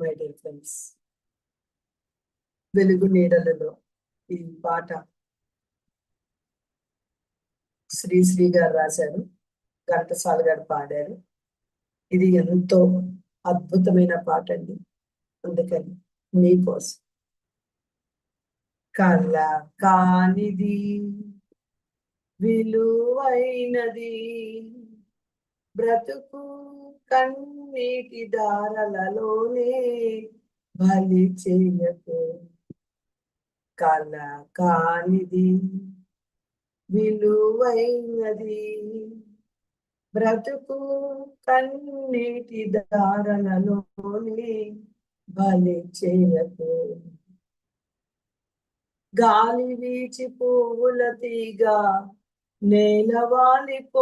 My dear friends వెలుగు నీడలలో ఈ పాట శ్రీ శ్రీ గారు రాశారు. ఘంటసాల గారు పాడారు. ఇది ఎంతో అద్భుతమైన పాట అండి. అందుకని మీకోసం. కళ్ళ కానిది విలువైనది బ్రతుకు కన్నీటి దారలలోనే బలి చేయకు. కల కానిది విలువైనది. బ్రతుకు కన్నీటి దారలలోనే బలి చేయకు. గాలి వీచి పువ్వుల తీగ నేలవాలిపోగా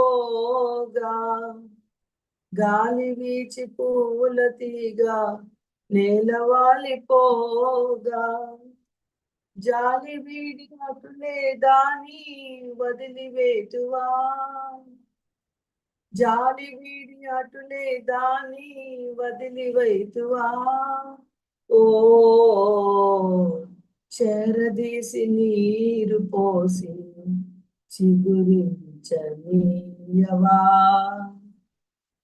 గాలి వీచి పువ్వుల తీగ నేలవాలిపోగా. జాలి వీడినట్లే దాని వదిలివేటువా జాలి వీడి అటులే దాని వదిలివైతువా ఓ చెరదీసి నీరు పోసి చిగురించనీయవా?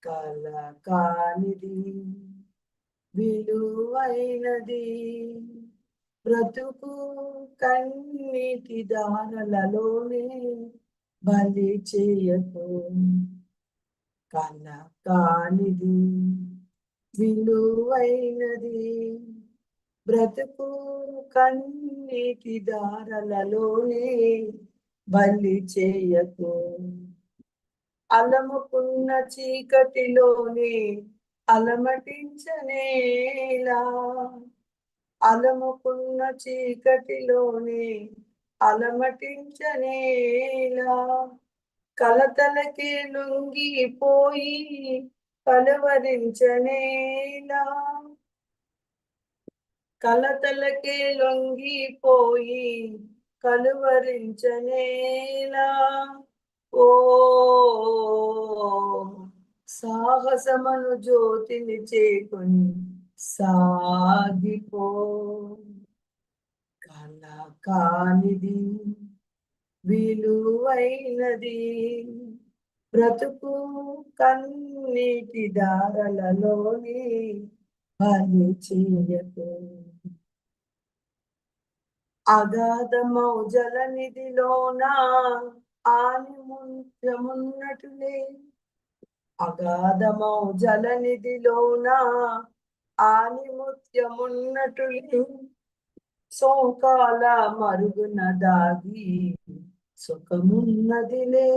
కలకానిది విలువైనది బ్రతుకు కన్నీటి దారలలోనే బలి చేయకు. కలకానిది విలువైనది బ్రతుకు కన్నీటి దారలలోనే బలి చేయకు. అలముకున్న చీకటిలోనే అలమటించనేలా అలముకున్న చీకటిలోనే అలమటించనేలా కలతలకే లొంగిపోయి కలవరించనేలా కలతలకే లొంగిపోయి కలువరించనేలా ఓ సాహసమను జ్యోతిని చేకొని సాగిపో. కల కానిది విలువైనది. బ్రతుకు కన్నీటి దారలలోని బలి చేయకు. అగాధమౌ జలనిధిలోన ఆని ముంచమున్నటులే అగాధమౌ జలనిధిలోన ఆని ముత్యమున్నటులే సోకాల మరుగున దాగి సుఖమున్నదిలే.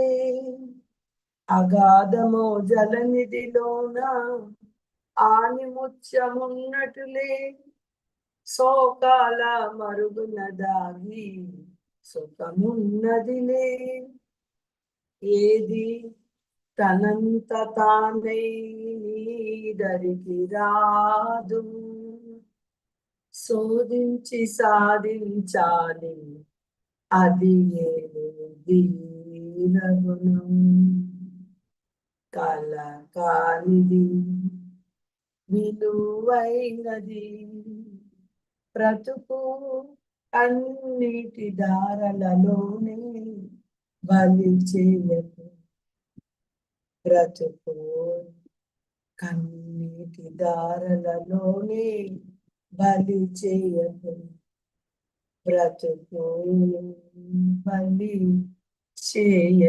అగాధమో జలనిధిలోన ఆని ముత్యమున్నటులే సోకాల మరుగునదాగి సుఖమున్నదిలే. ఏది తనంత తానై నీదరికి రాదు. శోధించి సాధించాలి అది దీనగుణం కళ కాలిది విలువైనది బ్రతుకు అన్నిటి దారలలోనే బలి చేయకు. బ్రతుకు కన్నీటి దారలలోనే బలి చేయకు. బ్రతుకు బలి చేయ